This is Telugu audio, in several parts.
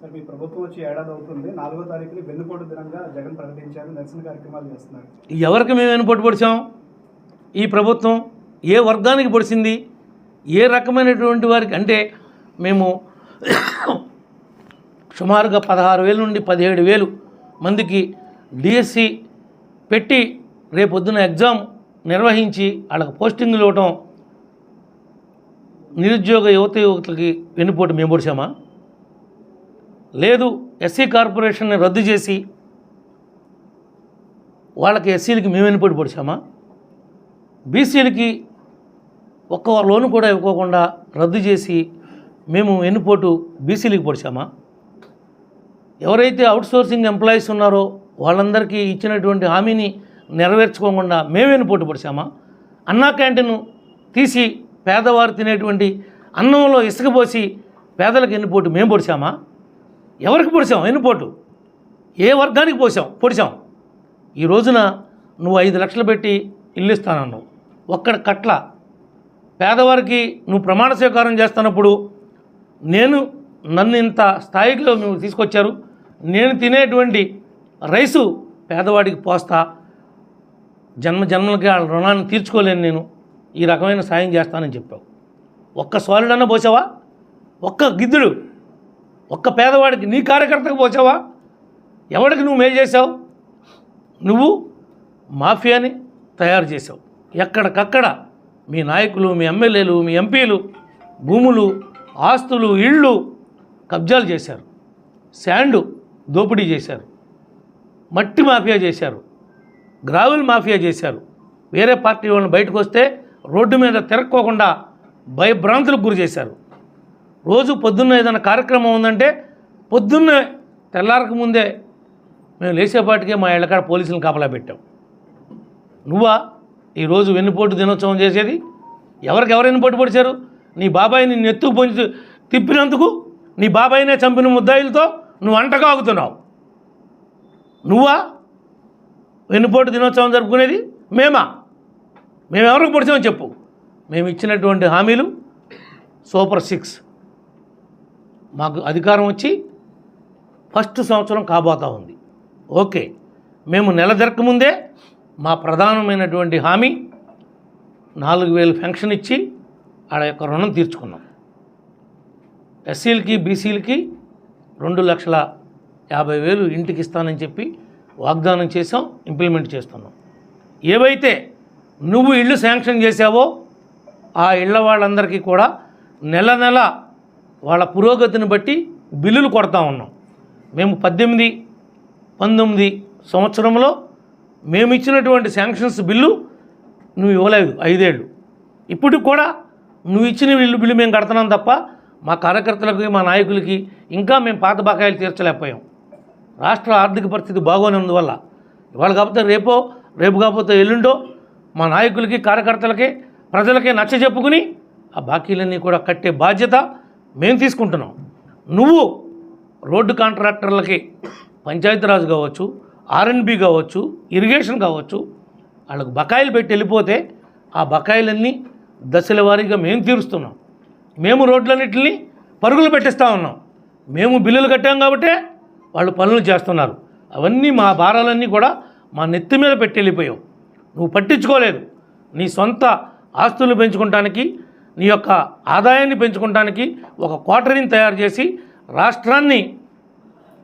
సార్ మీ ప్రభుత్వం వచ్చి ఏడాది అవుతుంది. నాలుగో తారీఖుని వెన్నుపోటు దినంగా జగన్ ప్రకటించారు. నిరసన కార్యక్రమాలు చేస్తున్నారు. ఎవరికి మేము వెన్నుపోటు పొడిచాం? ఈ ప్రభుత్వం ఏ వర్గానికి పొడిచింది? ఏ రకమైనటువంటి వారికి? అంటే మేము సుమారుగా పదహారు వేల నుండి పదిహేడు వేలు మందికి డిఎస్సి పెట్టి రేపొద్దున ఎగ్జామ్ నిర్వహించి వాళ్ళకి పోస్టింగ్లు ఇవ్వటం నిరుద్యోగ యువత యువకులకి వెన్నుపోటు మేము పొడిచామా? లేదు ఎస్సీ కార్పొరేషన్ని రద్దు చేసి వాళ్ళకి ఎస్సీలకి మేము వెన్నుపోటు పొడిచామా? బీసీలకి ఒక్క లోను కూడా ఇవ్వకుండా రద్దు చేసి మేము ఎన్నిపోటు బీసీలకి పొడిచామా? ఎవరైతే అవుట్సోర్సింగ్ ఎంప్లాయీస్ ఉన్నారో వాళ్ళందరికీ ఇచ్చినటువంటి హామీని నెరవేర్చుకోకుండా మేము పోటు పొడిచామా? అన్నా క్యాంటీన్ తీసి పేదవారు తినేటువంటి అన్నంలో ఇసుకపోసి పేదలకు ఎన్నిపోటు మేము పొడిచామా? ఎవరికి పొడిచాం ఎన్నుపోటు ఏ వర్గానికి పోసాం? పొడిచాం. ఈ రోజున నువ్వు ఐదు లక్షలు పెట్టి ఇల్లు ఇస్తానన్నావు. ఒక్కడ కట్ల. పేదవారికి నువ్వు ప్రమాణ స్వీకారం చేస్తున్నప్పుడు నేను నన్ను ఇంత స్థాయిలో మేము తీసుకొచ్చారు. నేను తినేటువంటి రైసు పేదవాడికి పోస్తా. జన్మ జన్మలకి వాళ్ళ రుణాన్ని తీర్చుకోలేను నేను. ఈ రకమైన సాయం చేస్తానని చెప్పావు. ఒక్క సోలుడన్నా పోసావా? ఒక్క గిద్దుడు ఒక్క పేదవాడికి నీ కార్యకర్తకు పోచావా ఎవడికి నువ్వు మేలు చేసావు నువ్వు మాఫియాని తయారు చేసావు ఎక్కడికక్కడ మీ నాయకులు మీ ఎమ్మెల్యేలు మీ ఎంపీలు భూములు ఆస్తులు ఇళ్ళు కబ్జాలు చేశారు. శాండు దోపిడీ చేశారు. మట్టి మాఫియా చేశారు. గ్రావెల్ మాఫియా చేశారు. వేరే పార్టీ వాళ్ళని బయటకు వస్తే రోడ్డు మీద తిరక్కోకుండా భయభ్రాంతులకు గురి చేశారు. రోజు పొద్దున్న ఏదైనా కార్యక్రమం ఉందంటే పొద్దున్నే తెల్లారక ముందే మేము లేచేపాటికే మా ఇళ్ళకాడ పోలీసులను కాపలా పెట్టాం. నువ్వా? ఈరోజు వెన్నుపోటు దినోత్సవం చేసేది? ఎవరికి ఎవరు వెన్నుపోటు పొడిచారు? నీ బాబాయిని నిన్ను ఎత్తుకు పొంచి తిప్పినందుకు నీ బాబాయినే చంపిన ముద్దాయిలతో నువ్వు అంటకాగుతున్నావు నువ్వా? వెన్నుపోటు దినోత్సవం జరుపుకునేది? మేమా? మేము ఎవరికి పొడిచామని చెప్పు. మేము ఇచ్చినటువంటి హామీలు సూపర్ సిక్స్. మాకు అధికారం వచ్చి ఫస్ట్ సంవత్సరం కాబోతా ఉంది. ఓకే. మేము నెల ముందే మా ప్రధానమైనటువంటి హామీ నాలుగు వేలు పెన్షన్ ఇచ్చి ఆడ యొక్క రుణం తీర్చుకున్నాం. ఎస్సీలకి బీసీలకి రెండు లక్షల యాభై వేలు ఇంటికి ఇస్తానని చెప్పి వాగ్దానం చేసాం ఇంప్లిమెంట్ చేస్తున్నాం. ఏవైతే నువ్వు ఇళ్ళు శాంక్షన్ చేసావో ఆ ఇళ్ళ వాళ్ళందరికీ కూడా నెల నెల వాళ్ళ పురోగతిని బట్టి బిల్లులు కొడతా ఉన్నాం. మేము పద్దెనిమిది పంతొమ్మిది సంవత్సరంలో మేము ఇచ్చినటువంటి శాంక్షన్స్ బిల్లు నువ్వు ఇవ్వలేదు ఐదేళ్ళు. ఇప్పటికి కూడా నువ్వు ఇచ్చిన బిల్లు బిల్లు మేము కడుతున్నాం తప్ప మా కార్యకర్తలకి మా నాయకులకి ఇంకా మేము పాత బకాయిలు తీర్చలేకపోయాం. రాష్ట్ర ఆర్థిక పరిస్థితి బాగోని అందువల్ల ఇవాళ కాకపోతే రేపో రేపు కాకపోతే ఎల్లుండో మా నాయకులకి కార్యకర్తలకి ప్రజలకి నచ్చ చెప్పుకుని ఆ బాకీలన్నీ కూడా కట్టే బాధ్యత మేము తీసుకుంటున్నాం. నువ్వు రోడ్డు కాంట్రాక్టర్లకి పంచాయతీరాజ్ కావచ్చు ఆర్ఎన్బి కావచ్చు ఇరిగేషన్ కావచ్చు వాళ్ళకు బకాయిలు పెట్టి వెళ్ళిపోతే ఆ బకాయిలన్నీ దశల వారీగా మేము తీరుస్తున్నాం. మేము రోడ్లన్నింటినీ పరుగులు పెట్టిస్తూ ఉన్నాం. మేము బిల్లులు కట్టాం కాబట్టే వాళ్ళు పనులు చేస్తున్నారు. అవన్నీ మా భారాలన్నీ కూడా మా నెత్తి మీద పెట్టి వెళ్ళిపోయావు. నువ్వు పట్టించుకోలేదు. నీ సొంత ఆస్తులు పెంచుకోవటానికి నీ యొక్క ఆదాయాన్ని పెంచుకోవటానికి ఒక క్వార్టరీని తయారు చేసి రాష్ట్రాన్ని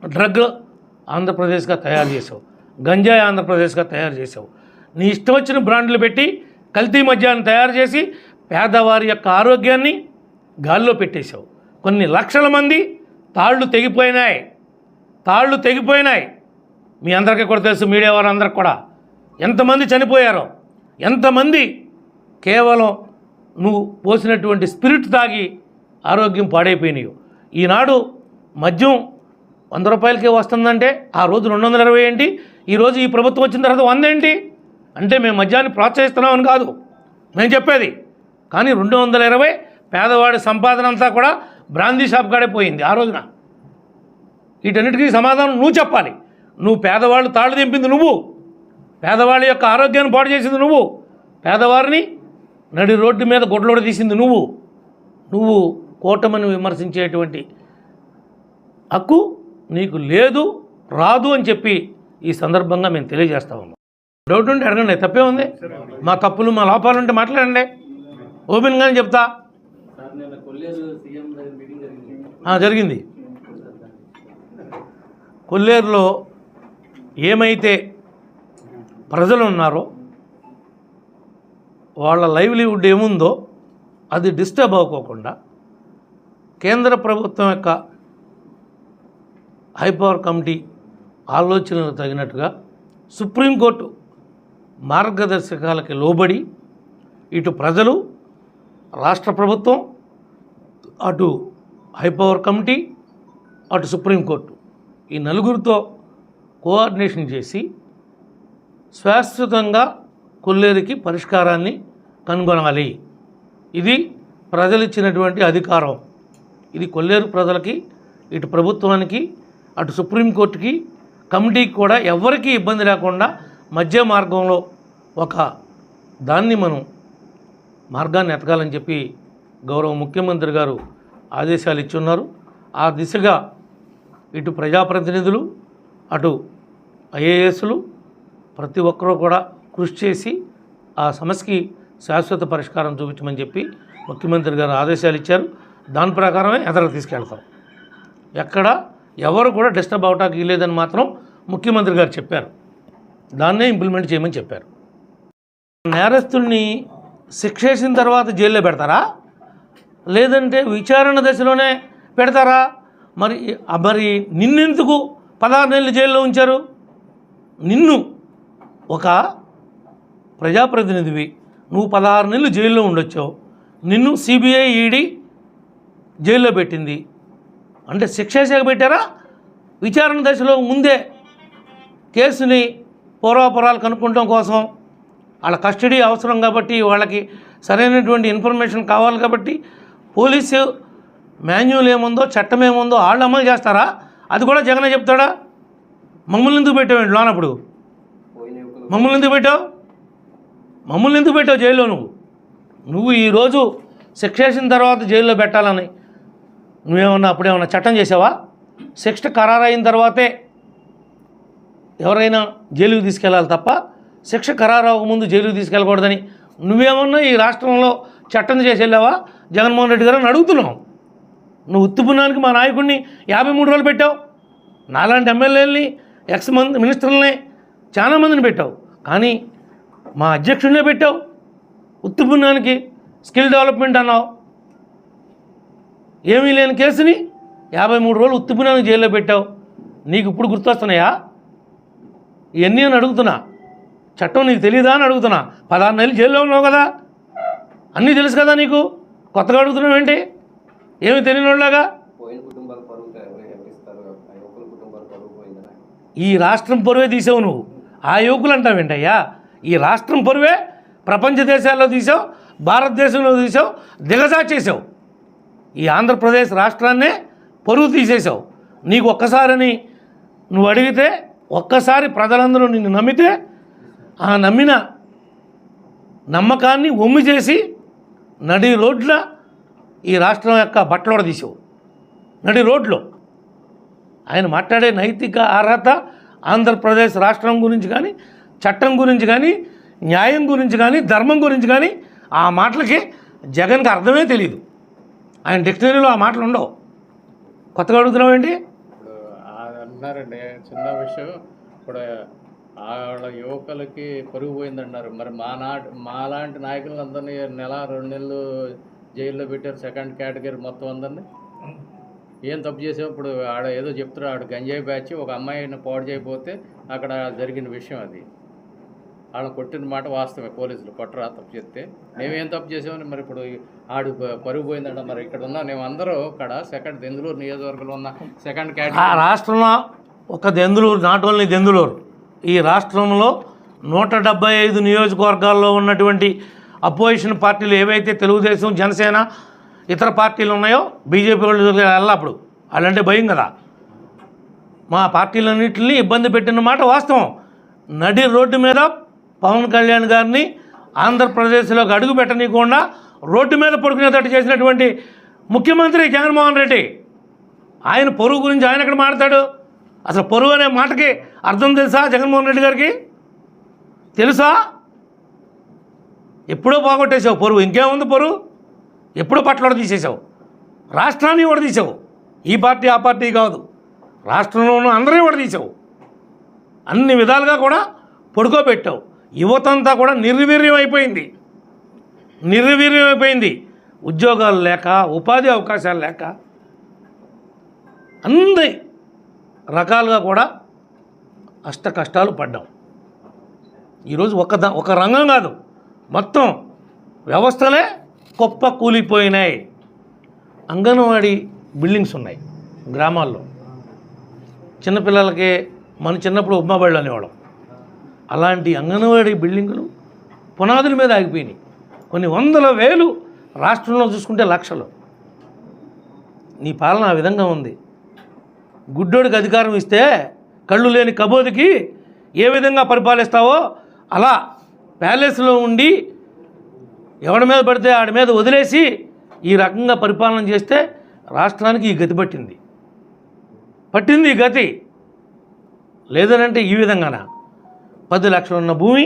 డ్రగ్ ఆంధ్రప్రదేశ్గా తయారు చేసావు. గంజాయి ఆంధ్రప్రదేశ్గా తయారు చేసావు. నీ ఇష్టం వచ్చిన బ్రాండ్లు పెట్టి కల్తీ మద్యాన్ని తయారు చేసి పేదవారి యొక్క ఆరోగ్యాన్ని గాల్లో పెట్టేశావు. కొన్ని లక్షల మంది తాళ్ళు తెగిపోయినాయి. తాళ్ళు తెగిపోయినాయి. మీ అందరికీ కూడా తెలుసు మీడియా వారందరికి కూడా. ఎంతమంది చనిపోయారో ఎంతమంది కేవలం నువ్వు పోసినటువంటి స్పిరిట్ తాగి ఆరోగ్యం పాడైపోయినాయి. ఈనాడు మద్యం వంద రూపాయలకే వస్తుందంటే ఆ రోజు రెండు వందల ఇరవై ఏంటి? ఈరోజు ఈ ప్రభుత్వం వచ్చిన తర్వాత వంద ఏంటి? అంటే మేము మద్యాన్ని ప్రోత్సహిస్తున్నామని కాదు. మేము చెప్పేది. కానీ రెండు వందల ఇరవై పేదవాడి సంపాదన అంతా కూడా బ్రాందీ షాప్ కాడే పోయింది ఆ రోజున. వీటన్నిటికీ సమాధానం నువ్వు చెప్పాలి. నువ్వు పేదవాళ్ళు తాళ్ళు దింపింది నువ్వు. పేదవాళ్ళ యొక్క ఆరోగ్యాన్ని పాడు చేసింది నువ్వు. పేదవారిని నడి రోడ్డు మీద గొడ్లోడ తీసింది నువ్వు. నువ్వు కూటమిని విమర్శించేటువంటి హక్కు నీకు లేదు రాదు అని చెప్పి ఈ సందర్భంగా మేము తెలియజేస్తాము డౌట్ ఉంటే అడగండి తప్పే ఉంది. మా తప్పులు మా లోపాలు ఉంటే మాట్లాడండి. ఓపెన్గానే చెప్తా. జరిగింది. కొల్లేరులో ఏమైతే ప్రజలు ఉన్నారో వాళ్ళ లైవ్లీవుడ్ ఏముందో అది డిస్టర్బ్ అవ్వకోకుండా కేంద్ర ప్రభుత్వం యొక్క హైపవర్ కమిటీ ఆలోచనలకు తగినట్టుగా సుప్రీంకోర్టు మార్గదర్శకాలకి లోబడి ఇటు ప్రజలు రాష్ట్ర ప్రభుత్వం అటు హైపవర్ కమిటీ అటు సుప్రీంకోర్టు ఈ నలుగురితో కోఆర్డినేషన్ చేసి శాశ్వతంగా కొల్లేరుకి పరిష్కారాన్ని కనుగొనాలి. ఇది ప్రజలు ఇచ్చినటువంటి అధికారం. ఇది కొల్లేరు ప్రజలకి ఇటు ప్రభుత్వానికి అటు సుప్రీంకోర్టుకి కమిటీకి కూడా ఎవరికీ ఇబ్బంది లేకుండా మధ్య మార్గంలో ఒక దాన్ని మనం మార్గాన్ని ఎతకాలని చెప్పి గౌరవ ముఖ్యమంత్రి గారు ఆదేశాలు ఇచ్చున్నారు. ఆ దిశగా ఇటు ప్రజాప్రతినిధులు అటు ఐఏఎస్లు ప్రతి ఒక్కరూ కూడా కృషి చేసి ఆ సమస్యకి శాశ్వత పరిష్కారం చూపించమని చెప్పి ముఖ్యమంత్రి గారు ఆదేశాలు ఇచ్చారు. దాని ప్రకారమే ఎదరకు తీసుకెళ్తాం. ఎక్కడ ఎవరు కూడా డిస్టర్బ్ అవటానికి లేదని మాత్రం ముఖ్యమంత్రి గారు చెప్పారు. దాన్నే ఇంప్లిమెంట్ చేయమని చెప్పారు. నేరస్తుల్ని శిక్షేసిన తర్వాత జైల్లో పెడతారా? లేదంటే విచారణ దశలోనే పెడతారా? మరి మరి నిన్నెందుకు పదహారు నెలలు జైల్లో ఉంచారు? నిన్ను ఒక ప్రజాప్రతినిధివి నువ్వు పదహారు నెలలు జైల్లో ఉండొచ్చావు నిన్ను సిబిఐ ఈడీ జైల్లో పెట్టింది. అంటే శిక్ష వేసాక పెట్టారా? విచారణ దశలో ముందే కేసుని పూర్వాపరాలు కనుక్కోవడం కోసం వాళ్ళ కస్టడీ అవసరం కాబట్టి వాళ్ళకి సరైనటువంటి ఇన్ఫర్మేషన్ కావాలి కాబట్టి పోలీసు మాన్యువల్ ఏముందో చట్టం ఏముందో వాళ్ళు అమలు చేస్తారా? అది కూడా జగనే చెప్తాడా? మమ్మల్ని ఎందుకు పెట్టావు లోనప్పుడు? మమ్మల్ని ఎందుకు పెట్టావు? మమ్మల్ని ఎందుకు పెట్టావు జైల్లో నువ్వు? నువ్వు ఈరోజు శిక్షేసిన తర్వాత జైల్లో పెట్టాలని నువ్వేమన్నా అప్పుడేమన్నా చట్టం చేసావా? శిక్ష ఖరారైన తర్వాతే ఎవరైనా జైలుకి తీసుకెళ్ళాలి తప్ప శిక్ష ఖరారు అవ్వకముందు జైలుకి తీసుకెళ్ళకూడదని నువ్వేమన్నా ఈ రాష్ట్రంలో చట్టం చేసి వెళ్ళావా? జగన్మోహన్ రెడ్డి గారు అని అడుగుతున్నావు నువ్వు ఉత్తుపున్నానికి మా నాయకుడిని యాభై మూడు రోజులు పెట్టావు. నాలాంటి ఎమ్మెల్యేలని ఎక్స్ మంది మినిస్టర్లని చాలా మందిని పెట్టావు. కానీ మా అధ్యక్షుడినే పెట్టావు. ఉత్తుపున్నానికి స్కిల్ డెవలప్మెంట్ అన్నావు. ఏమీ లేని కేసుని యాభై మూడు రోజులు ఉత్తుపునానికి జైల్లో పెట్టావు. నీకు ఇప్పుడు గుర్తొస్తున్నాయా? ఇవన్నీ అని అడుగుతున్నా. చట్టం నీకు తెలియదా అని అడుగుతున్నా. పదహారు నెలలు జైల్లో ఉన్నావు కదా. అన్నీ తెలుసు కదా నీకు? కొత్తగా అడుగుతున్నావు ఏంటి? ఏమి తెలియని వాళ్ళగా ఈ రాష్ట్రం పరువే తీసావు నువ్వు. ఆ యువకులు అంటావేంటయ్యా? ఈ రాష్ట్రం పొరువే ప్రపంచ దేశాల్లో తీసావు భారతదేశంలో తీసావు దిగజార్చేసావు ఈ ఆంధ్రప్రదేశ్ రాష్ట్రాన్నే పరువు తీసేసావు. నీకు ఒక్కసారని నువ్వు అడిగితే ఒక్కసారి ప్రజలందరూ నిన్ను నమ్మితే ఆ నమ్మిన నమ్మకాన్ని ఒమ్మి చేసి నడి రోడ్ల ఈ రాష్ట్రం యొక్క బట్టలోడ తీసావు. నడి రోడ్లో. ఆయన మాట్లాడే నైతిక అర్హత ఆంధ్రప్రదేశ్ రాష్ట్రం గురించి కానీ చట్టం గురించి కానీ న్యాయం గురించి కానీ ధర్మం గురించి కానీ ఆ మాటలకి జగన్కి అర్థమే తెలియదు ఆయన డిక్షనరీలో ఆ మాటలు ఉండవు. కొత్తగా అడుగుతున్నావు ఏంటి? అన్నారండి. చిన్న విషయం ఇప్పుడు వాళ్ళ యువకులకి పరుగు పోయిందన్నారు. మరి మా నాటి మాలాంటి నాయకులందరినీ నెల రెండు నెలలు జైల్లో పెట్టారు సెకండ్ కేటగిరీ మొత్తం అందరినీ. ఏం తప్పు చేసావు? ఇప్పుడు ఆడ ఏదో చెప్తారు ఆడ గంజాయి బ్యాచ్ ఒక అమ్మాయిని పాడు చేయకపోతే అక్కడ జరిగిన విషయం అది. వాళ్ళని కొట్టిన మాట వాస్తవమే పోలీసులు కొట్టరా తప్పు చెప్తే మేమేం తప్పు చేసామని మరి ఇప్పుడు ఆడు పరుగు పోయిందంట మరి ఇక్కడ ఉన్న మేమందరూ ఇక్కడ సెకండ్ దెందులూరు నియోజకవర్గంలో ఉన్న సెకండ్ ఆ కేటగిరీ రాష్ట్రంలో ఒక దెందులూరు నాట్ ఓన్లీ దెందులూరు ఈ రాష్ట్రంలో నూట డెబ్బై ఐదు నియోజకవర్గాల్లో ఉన్నటువంటి అపోజిషన్ పార్టీలు ఏవైతే తెలుగుదేశం జనసేన ఇతర పార్టీలు ఉన్నాయో బీజేపీ వాళ్ళు వెళ్ళప్పుడు వాళ్ళంటే భయం కదా. మా పార్టీలన్నింటినీ ఇబ్బంది పెట్టిన మాట వాస్తవం. నడి రోడ్డు మీద పవన్ కళ్యాణ్ గారిని ఆంధ్రప్రదేశ్లోకి అడుగు పెట్టనీయకుండా రోడ్డు మీద పడుకునేటట్టు చేసినటువంటి ముఖ్యమంత్రి జగన్మోహన్ రెడ్డి ఆయన పొరుగు గురించి ఆయన ఎక్కడ మాట్లాడు? అసలు పొరుగు అనే మాటకి అర్థం తెలుసా జగన్మోహన్ రెడ్డి గారికి? తెలుసా? ఎప్పుడో పోగొట్టేసావు పొరుగు ఇంకేముంది పొరుగు? ఎప్పుడో పట్ల తీసేసావు రాష్ట్రాన్ని కూడా తీసావు ఈ పార్టీ ఆ పార్టీ కాదు. రాష్ట్రంలో ఉన్న అందరినీ కూడా తీసావు అన్ని విధాలుగా కూడా పడుకోబెట్టావు. యువతంతా కూడా నిర్వీర్యం అయిపోయింది నిర్వీర్యం అయిపోయింది ఉద్యోగాలు లేక ఉపాధి అవకాశాలు లేక అన్ని రకాలుగా కూడా అష్ట కష్టాలు పడ్డాం. ఈరోజు ఒక ద ఒక రంగం కాదు. మొత్తం వ్యవస్థలే గొప్ప కూలిపోయినాయి. అంగన్వాడీ బిల్డింగ్స్ ఉన్నాయి గ్రామాల్లో. చిన్నపిల్లలకి మన చిన్నప్పుడు ఉప్మా బళ్ళు అనేవాళ్ళం. అలాంటి అంగన్వాడీ బిల్డింగులు పునాదుల మీద ఆగిపోయినాయి. కొన్ని వందల వేలు రాష్ట్రంలో చూసుకుంటే లక్షలు. నీ పాలన ఆ విధంగా ఉంది. గుడ్డోడికి అధికారం ఇస్తే కళ్ళు లేని కబోదికి ఏ విధంగా పరిపాలిస్తావో అలా ప్యాలెస్లో ఉండి ఎవడి మీద పడితే ఆడి మీద వదిలేసి ఈ రకంగా పరిపాలన చేస్తే రాష్ట్రానికి ఈ గతి పట్టింది. పట్టింది ఈ గతి. లేదనంటే ఈ విధంగానా? పది లక్షలు ఉన్న భూమి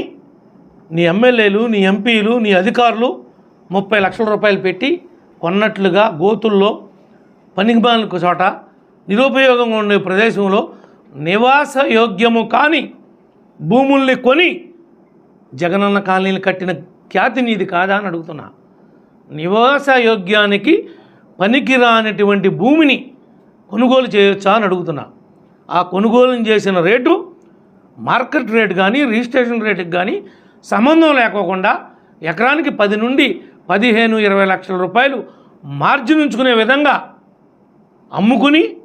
నీ ఎమ్మెల్యేలు నీ ఎంపీలు నీ అధికారులు ముప్పై లక్షల రూపాయలు పెట్టి కొన్నట్లుగా గోతుల్లో పనికిమాలకు చోట నిరుపయోగంగా ఉండే ప్రదేశంలో నివాస యోగ్యము కాని భూముల్ని కొని జగనన్న కాలనీలు కట్టిన ఖ్యాతి నీది కాదా అని అడుగుతున్నా. నివాస యోగ్యానికి పనికిరానటువంటి భూమిని కొనుగోలు చేయొచ్చా అని అడుగుతున్నా. ఆ కొనుగోలు చేసిన రేటు మార్కెట్ రేట్ కానీ రిజిస్ట్రేషన్ రేటుకి కానీ సంబంధం లేకోకుండా ఎకరానికి పది నుండి పదిహేను ఇరవై లక్షల రూపాయలు మార్జిన్ ఉంచుకునే విధంగా అమ్ముకుని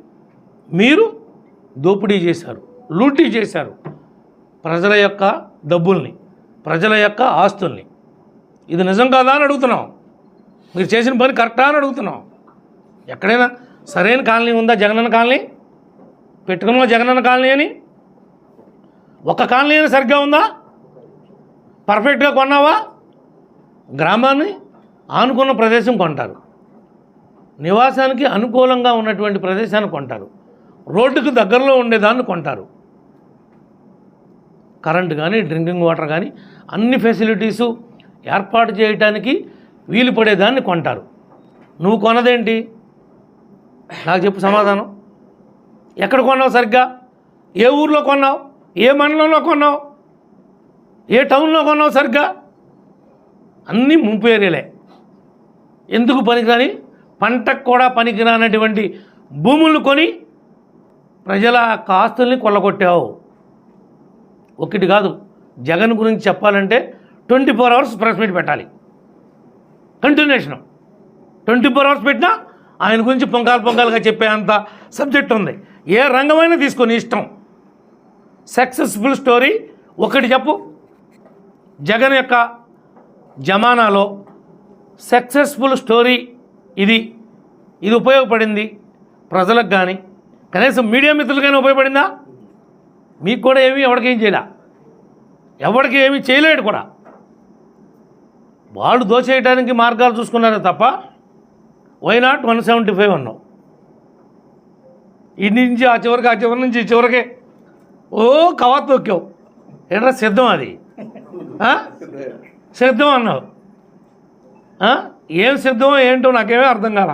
మీరు దోపిడీ చేశారు లూటీ చేశారు ప్రజల యొక్క డబ్బుల్ని ప్రజల యొక్క ఆస్తుల్ని. ఇది నిజం కాదా అని అడుగుతున్నాం. మీరు చేసిన పని కరెక్టా అని అడుగుతున్నాం. ఎక్కడైనా సరైన కాలనీ ఉందా జగనన్న కాలనీ? పెట్టుకున్నా జగనన్న కాలనీ అని? ఒక కాలనీ అయినా సరిగ్గా ఉందా? పర్ఫెక్ట్గా కొన్నావా? గ్రామాన్ని ఆనుకున్న ప్రదేశం కొంటారు. నివాసానికి అనుకూలంగా ఉన్నటువంటి ప్రదేశాన్ని కొంటారు. రోడ్డుకు దగ్గరలో ఉండేదాన్ని కొంటారు. కరెంటు కానీ డ్రింకింగ్ వాటర్ కానీ అన్ని ఫెసిలిటీసు ఏర్పాటు చేయటానికి వీలు పడేదాన్ని కొంటారు. నువ్వు కొనదేంటి నాకు చెప్పు సమాధానం. ఎక్కడ కొన్నావు సరిగ్గా? ఏ ఊర్లో కొన్నావు? ఏ మండలంలో కొన్నావు? ఏ టౌన్లో కొన్నావు సరిగ్గా? అన్నీ ముంపు ఏరియాలే ఎందుకు పనికిరాని? పంటకు కూడా పనికిరానటువంటి భూములను కొని ప్రజల కాస్తుల్ని కొల్లగొట్టావు. ఒకటి కాదు జగన్ గురించి చెప్పాలంటే twenty four hours press meet పెట్టాలి. కంటిన్యూషన్. ట్వంటీ ఫోర్ అవర్స్ పెట్టినా ఆయన గురించి పొంగాలు పొంగాలుగా చెప్పే అంత సబ్జెక్ట్ ఉంది. ఏ రంగమైనా తీసుకొని ఇష్టం. Successful story. ఒకటి చెప్పు. జగన్ యొక్క జమానాలో సక్సెస్ఫుల్ స్టోరీ ఇది. ఇది ఉపయోగపడింది ప్రజలకు కానీ కనీసం మీడియా మిత్రులకైనా ఉపయోగపడిందా? మీకు కూడా ఏమీ ఎవరికేం ఏం చేయలే? ఎవరికి ఏమీ చేయలేడు కూడా. వాళ్ళు దోచేయడానికి మార్గాలు చూసుకున్నారే తప్ప why not one seventy five అన్నావు. ఇటు నుంచి ఆ చివరికి ఆ చివరి నుంచి ఈ చివరికి ఓ కవర్ తొక్కావు. ఏంట్రా సిద్ధం అది? సిద్ధం అన్నావు. ఏం సిద్ధమో ఏంటో నాకేమీ అర్థం కాల.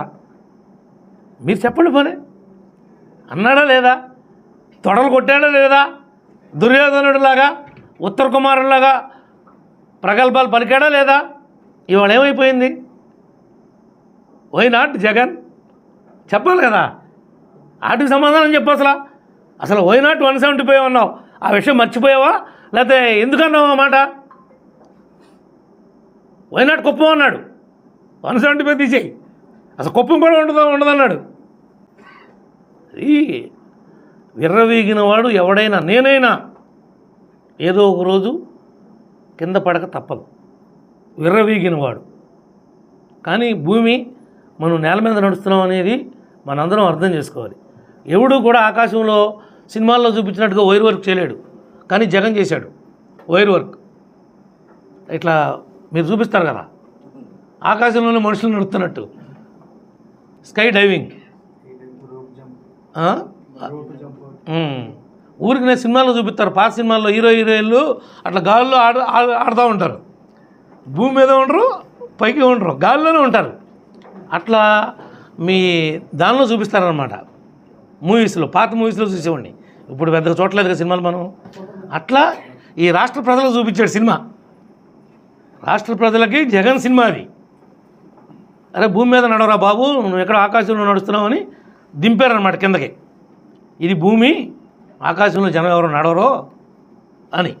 మీరు చెప్పండి పోనీ అన్నాడా లేదా? తొడలు కొట్టాడా లేదా? దుర్యోధనుడిలాగా ఉత్తర కుమారుడిలాగా ప్రగల్భాలు పలికాడా లేదా? ఇవాళ ఏమైపోయింది? Why not Jagan? చెప్పాలి కదా. వాటికి సమాధానం చెప్పు అసలు. అసలు why not one seventy five అన్నావు? ఆ విషయం మర్చిపోయావా? లేకపోతే ఎందుకన్నావు ఆ మాట? వై నాట్ కుప్పం అన్నాడు? వన్ సెవెంటీ ఫైవ్ తీసేయి. అసలు కుప్పం కూడా ఉండదు ఉండదన్నాడు. ఈ విర్రవీగిన వాడు ఎవడైనా నేనైనా ఏదో ఒక రోజు కింద పడక తప్పదు. విర్రవీగిన వాడు కానీ భూమి మనం నేల మీద నడుస్తున్నాం అనేది మనందరం అర్థం చేసుకోవాలి. ఎవడు కూడా ఆకాశంలో సినిమాల్లో చూపించినట్టుగా వైర్ వర్క్ చేయలేడు. కానీ జగన్ చేశాడు. Wire work. ఇట్లా మీరు చూపిస్తారు కదా. ఆకాశంలోనే మనుషులు నడుస్తున్నట్టు స్కై డైవింగ్. ఊరికి నేను సినిమాల్లో చూపిస్తారు. పాత సినిమాల్లో హీరో హీరోయిన్లు అట్లా గాల్లో ఆడ- ఆడుతూ ఉంటారు. భూమి మీద ఉండరు పైకి ఉండరు గాల్లోనే ఉంటారు. అట్లా మీ దానిలో చూపిస్తారనమాట మూవీస్లో పాత మూవీస్లో చూసేవాడిని. ఇప్పుడు పెద్దగా చూడలేదు కదా సినిమాలు మనం. అట్లా ఈ రాష్ట్ర ప్రజలకు చూపించాడు సినిమా. రాష్ట్ర ప్రజలకి జగన్ సినిమా అది. అరే భూమి మీద నడవరా బాబు? నువ్వు ఎక్కడ ఆకాశంలో నడుస్తున్నావు అని దింపారనమాట కిందకి. ఇది భూమి ఆకాశంలో జనం ఎవరు నడవరో అని.